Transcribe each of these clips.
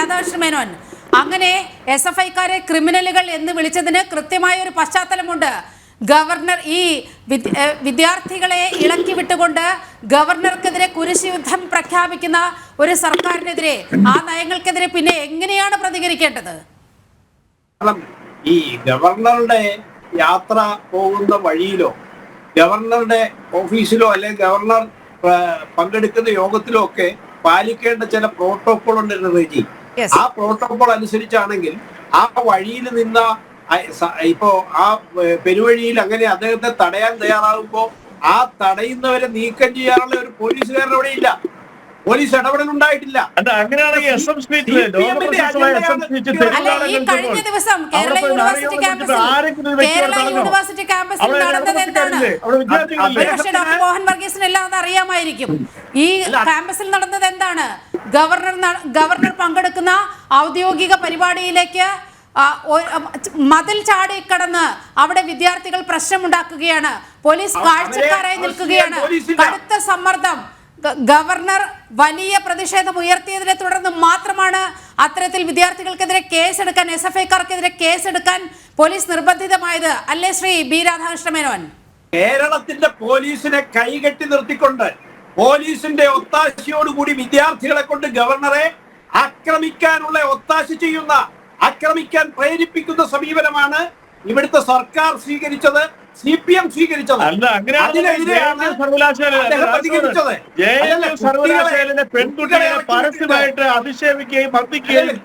രാധാകൃഷ്ണ മേനോൻ അങ്ങനെ S F ഐക്കാരെ ക്രിമിനലുകൾ എന്ന് വിളിച്ചതിന് കൃത്യമായ ഒരു പശ്ചാത്തലമുണ്ട്. ഗവർണർ ഈ വിദ്യാർത്ഥികളെ ഇളക്കി വിട്ടുകൊണ്ട് ഗവർണർക്കെതിരെ കുരിശുയുദ്ധം പ്രഖ്യാപിക്കുന്ന ഒരു സർക്കാരിനെതിരെ ആ നയങ്ങൾക്കെതിരെ പിന്നെ എങ്ങനെയാണ് പ്രതികരിക്കേണ്ടത്? ഈ ഗവർണറുടെ യാത്ര പോകുന്ന വഴിയിലോ ഗവർണറുടെ ഓഫീസിലോ അല്ലെ ഗവർണർ പങ്കെടുക്കുന്ന യോഗത്തിലോ ഒക്കെ പാലിക്കേണ്ട ചില പ്രോട്ടോകോൾ ഉണ്ട് റെജി. ആ പ്രോട്ടോകോൾ അനുസരിച്ചാണെങ്കിൽ ആ വഴിയിൽ നിന്ന ഇപ്പോ ആ പെരുവഴിയിൽ അങ്ങനെ അദ്ദേഹത്തെ തടയാൻ തയ്യാറാകുമ്പോ ആ തടയുന്നവരെ നീക്കം ചെയ്യാനുള്ള ഒരു പോലീസുകാരൻ അവിടെ ഇല്ല. പോലീസ് ഇടപെടൽ ഉണ്ടായിട്ടില്ല ഈ കഴിഞ്ഞ ദിവസം കേരള യൂണിവേഴ്സിറ്റി ക്യാമ്പസിൽ കേരള യൂണിവേഴ്സിറ്റി ക്യാമ്പസിൽ നടന്നത് എന്താണ്? ഒരുപക്ഷെ ഡോക്ടർ മോഹൻ വർഗീസിന് എല്ലാം അത് അറിയാമായിരിക്കും. ഈ ക്യാമ്പസിൽ നടന്നത് എന്താണ്? ഗവർണർ ഗവർണർ പങ്കെടുക്കുന്ന ഔദ്യോഗിക പരിപാടിയിലേക്ക് മതിൽ ചാടി കടന്ന് അവിടെ വിദ്യാർത്ഥികൾ പ്രശ്നമുണ്ടാക്കുകയാണ്. പോലീസ് കാഴ്ചക്കാരായി നിൽക്കുകയാണ്. കടുത്ത സമ്മർദ്ദം. ഗവർണർ വലിയ പ്രതിഷേധം ഉയർത്തിയതിനെ തുടർന്ന് മാത്രമാണ് അത്തരത്തിൽ വിദ്യാർത്ഥികൾക്കെതിരെ കേസെടുക്കാൻ എസ് എഫ് ഐക്കാർക്കെതിരെ കേസെടുക്കാൻ പോലീസ് നിർബന്ധിതമായത്. അല്ലേ ശ്രീ ബി രാധാകൃഷ്ണ മേനോൻ? കേരളത്തിന്റെ പോലീസിനെ കൈകെട്ടി നിർത്തിക്കൊണ്ട് പോലീസിന്റെ ഒത്താശയോടുകൂടി വിദ്യാർത്ഥികളെ കൊണ്ട് ഗവർണറെ ആക്രമിക്കാനുള്ള ഒത്താശ ചെയ്യുന്ന ആക്രമിക്കാൻ പ്രേരിപ്പിക്കുന്ന സമീപനമാണ് ഇവിടുത്തെ സർക്കാർ സ്വീകരിച്ചത് സി പി എം സ്വീകരിച്ചത്. അതിനെതിരെയാണ് സർവകലാശാല കുട്ടികളെ- പെൺകുട്ടികളെ പരസ്യമായിട്ട് അധിക്ഷേപിക്കുകയും മർദ്ദിക്കുകയും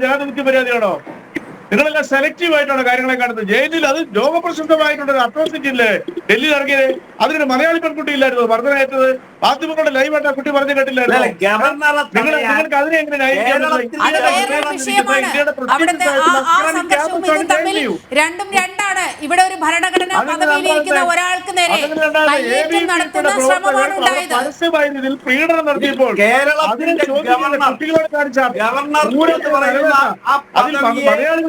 ജനാധിപത്യ മര്യാദയാണോ നിങ്ങളെല്ലാം സെലക്റ്റീവ് ആയിട്ടാണ് കാര്യങ്ങളെ കാണുന്നത്. ജയിലിൽ അത് ലോകപ്രസിദ്ധമായിട്ടുള്ള ഒരു അട്രോസിറ്റി ഇല്ലേ? ഡൽഹിയിൽ ഇറങ്ങിയത്. അതിനൊരു മലയാളി പെൺകുട്ടി ഇല്ലായിരുന്നു. മർദ്ദനേറ്റത് മാധ്യമങ്ങളുടെ ലൈവായിട്ട് ആ കുട്ടി പറഞ്ഞു കേട്ടില്ലായിരുന്നു. നിങ്ങൾക്ക് അതിനെ എങ്ങനെ തമ്മിൽ രണ്ടും രണ്ടാണ്. ഇവിടെ ഒരു ഭരണഘടനാ അതിന് പദവിയിലിരിക്കുന്ന ഒരാൾക്ക് നേരെ അതിന് നടത്തുന്ന യുടെ ശ്രമമാണ് ഉണ്ടായത്. പരസ്യമായ പീഡനം നടത്തിയപ്പോൾ കേരളത്തിന്റെ അതിനെ ഗവർണർ കുട്ടികളോട് കാണിച്ച ഗവർണർ അതിൽ മലയാളി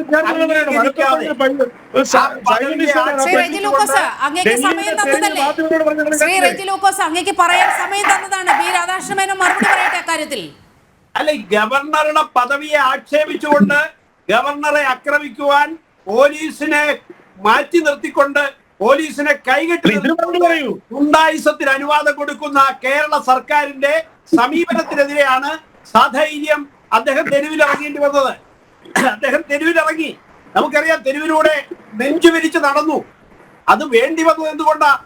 ശ്രീ റെജി ലൂക്കോസ് അങ്ങേക്ക് പറയാൻ സമയം തന്നതാണ്. ബി രാധാകൃഷ്ണൻ മറുപടി പറയട്ടെ അക്കാര്യത്തിൽ? അല്ല ഗവർണറുടെ പദവിയെ ആക്ഷേപിച്ചുകൊണ്ട് ഗവർണറെ ആക്രമിക്കുവാൻ പോലീസിനെ മാറ്റി നിർത്തിക്കൊണ്ട് പോലീസിനെ കൈകെട്ടി. ഗുണ്ടായിസത്തിന് അനുവാദം കൊടുക്കുന്ന കേരള സർക്കാരിന്റെ സമീപനത്തിനെതിരെയാണ് സധൈര്യം അദ്ദേഹം തെരുവിലിറങ്ങേണ്ടി വന്നത്. അദ്ദേഹം തെരുവിലിറങ്ങി. നമുക്കറിയാം തെരുവിലൂടെ നെഞ്ചു വിരിച്ച് നടന്നു. അത് വേണ്ടി വന്നു എന്തുകൊണ്ടാ?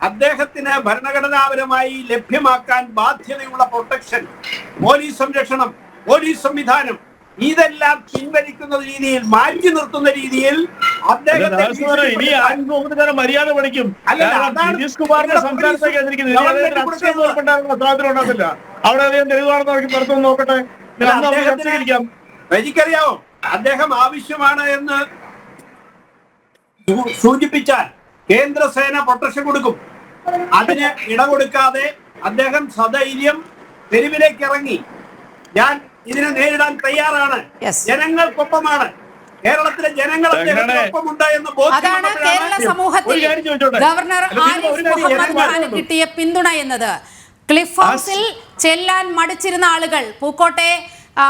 അദ്ദേഹത്തിന് ഭരണഘടനാപരമായി ലഭ്യമാക്കാൻ ബാധ്യതയുള്ള പ്രൊട്ടക്ഷൻ പോലീസ് സംരക്ഷണം പോലീസ് സംവിധാനം ഇതെല്ലാം പിൻവലിക്കുന്ന രീതിയിൽ മാറ്റി നിർത്തുന്ന രീതിയിൽ അദ്ദേഹത്തെ മര്യാദ പഠിക്കും. അവിടെ അദ്ദേഹം തെളിവാണെന്ന് പുറത്തുനിന്ന് നോക്കട്ടെ. എനിക്കറിയാമോ അദ്ദേഹം ആവശ്യമാണ് എന്ന് സൂചിപ്പിച്ചാൽ സൂചിപ്പിച്ചാൽ കേന്ദ്രസേന പ്രൊട്ടക്ഷൻ കൊടുക്കും. അതിന് ഇട കൊടുക്കാതെ അദ്ദേഹം സധൈര്യം തെരുവിലേക്ക് ഇറങ്ങി ഞാൻ ഇതിനെ നേരിടാൻ തയ്യാറാണ്. ജനങ്ങൾക്കൊപ്പമാണ്. കേരളത്തിലെ ജനങ്ങൾ അതാണ് കേരള സമൂഹത്തിൽ? ഗവർണർ ആരിഫ് മുഹമ്മദ് ഖാന് കിട്ടിയ പിന്തുണ എന്നത്. ക്ലിഫ് ഹൗസിൽ ചെല്ലാൻ മടിച്ചിരുന്ന ആളുകൾ. പൂക്കോട്ടെ ആ,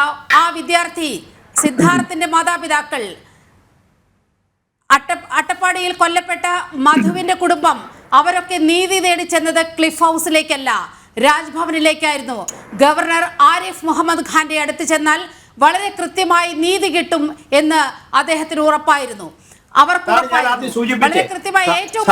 വിദ്യാർത്ഥി സിദ്ധാർത്ഥിന്റെ മാതാപിതാക്കൾ അട്ട അട്ടപ്പാടിയിൽ കൊല്ലപ്പെട്ട മധുവിന്റെ കുടുംബം അവരൊക്കെ നീതി തേടി ചെന്നത് ക്ലിഫ് ഹൗസിലേക്കല്ല രാജ്ഭവനിലേക്കായിരുന്നു. ഗവർണർ ആരിഫ് മുഹമ്മദ് ഖാന്റെ അടുത്ത് ചെന്നാൽ വളരെ കൃത്യമായി നീതി കിട്ടും എന്ന് അദ്ദേഹത്തിന് ഉറപ്പായിരുന്നു. സൂചിപ്പിച്ചത്. വളരെ കൃത്യമായി ഏറ്റവും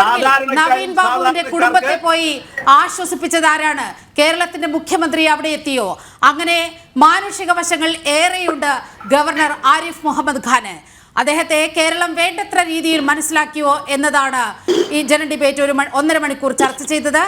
നവീൻ ബാബുവിന്റെ കുടുംബത്തെ പോയി ആശ്വസിപ്പിച്ചത് ആരാണ്? കേരളത്തിന്റെ മുഖ്യമന്ത്രി അവിടെ എത്തിയോ? അങ്ങനെ മാനുഷിക വശങ്ങൾ ഏറെയുണ്ട് ഗവർണർ ആരിഫ് മുഹമ്മദ് ഖാന്. അദ്ദേഹത്തെ കേരളം വേണ്ടത്ര രീതിയിൽ മനസ്സിലാക്കിയോ എന്നതാണ് ഈ ജന ഡിബേറ്റ് ഒരു ഒന്നര മണിക്കൂർ ചർച്ച ചെയ്തത്.